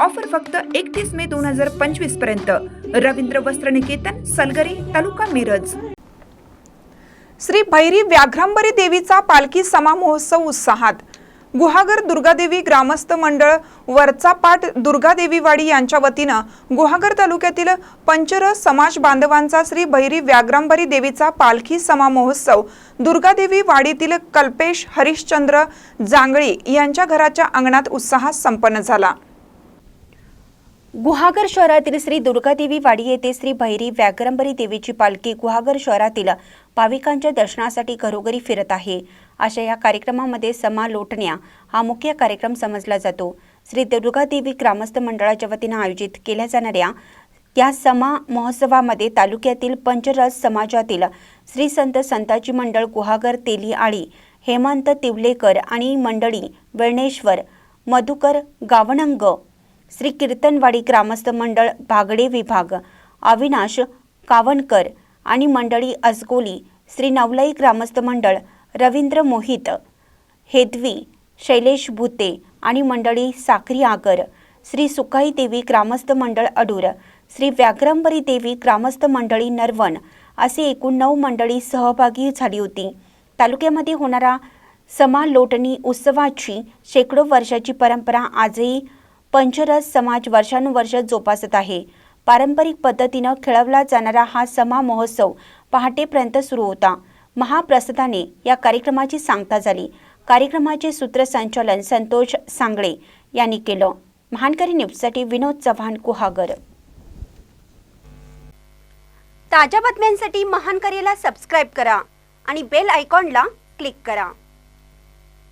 Offer फक्त एकतीस मे दोन हजार पंचवीसपर्यंत. रवींद्र वस्त्र निकेतन सलगरी तालुका मिरज. श्री भैरी व्याघ्रांबरी देवीचा पालखी समा महोत्सव उत्साहात. गुहागर दुर्गादेवी ग्रामस्थ मंडळ वरचा पाठ दुर्गादेवी वाडी यांच्या वतीनं गुहागर तालुक्यातील पंचर समाज बांधवांचा श्री भैरी व्याघ्रांबरी देवीचा पालखी समा महोत्सव दुर्गादेवी वाडीतील कल्पेश हरिश्चंद्र जांगळी यांच्या घराच्या अंगणात उत्साहात संपन्न झाला. गुहागर शहरातील श्री दुर्गादेवी वाडी येथे श्री भैरी व्याघ्रंबरी देवीची पालखी गुहागर शहरातील भाविकांच्या दर्शनासाठी घरोघरी फिरत आहे. अशा या कार्यक्रमामध्ये समा लोटण्या हा मुख्य कार्यक्रम समजला जातो. श्री दुर्गादेवी ग्रामस्थ मंडळाच्या वतीनं आयोजित केल्या जाणाऱ्या या समा महोत्सवामध्ये तालुक्यातील पंचरस समाजातील श्री संत संताजी मंडळ गुहागर तेली आळी हेमंत तिवलेकर आणि मंडळी वेळणेश्वर मधुकर गावणंग श्री कीर्तनवाडी ग्रामस्थ मंडळ भागडे विभाग अविनाश कावणकर आणि मंडळी अजगोली श्री नवलाई ग्रामस्थ मंडळ रवींद्र मोहित हेदवी शैलेश भुते आणि मंडळी साखरी आगर श्री सुकाई देवी ग्रामस्थ मंडळ अडूर श्री व्याघ्रंबरी देवी ग्रामस्थ मंडळी नरवण असे एकूण नऊ मंडळी सहभागी झाली होती. तालुक्यामध्ये होणारा समा लोटणी उत्सवाची शेकडो वर्षाची परंपरा आजही पंचरस समाज वर्षानुवर्ष जोपासत आहे. पारंपरिक पद्धतीनं खेळवला जाणारा हा समा महोत्सव पहाटेपर्यंत सुरू होता. महाप्रसादाने या कार्यक्रमाची सांगता झाली. कार्यक्रमाचे सूत्रसंचालन संतोष सांगळे यांनी केलं. महानकरी न्यूजसाठी विनोद चव्हाण कुहागर. ताज्या बातम्यांसाठी महानकरीला सबस्क्राईब करा आणि बेल आयकॉनला क्लिक करा.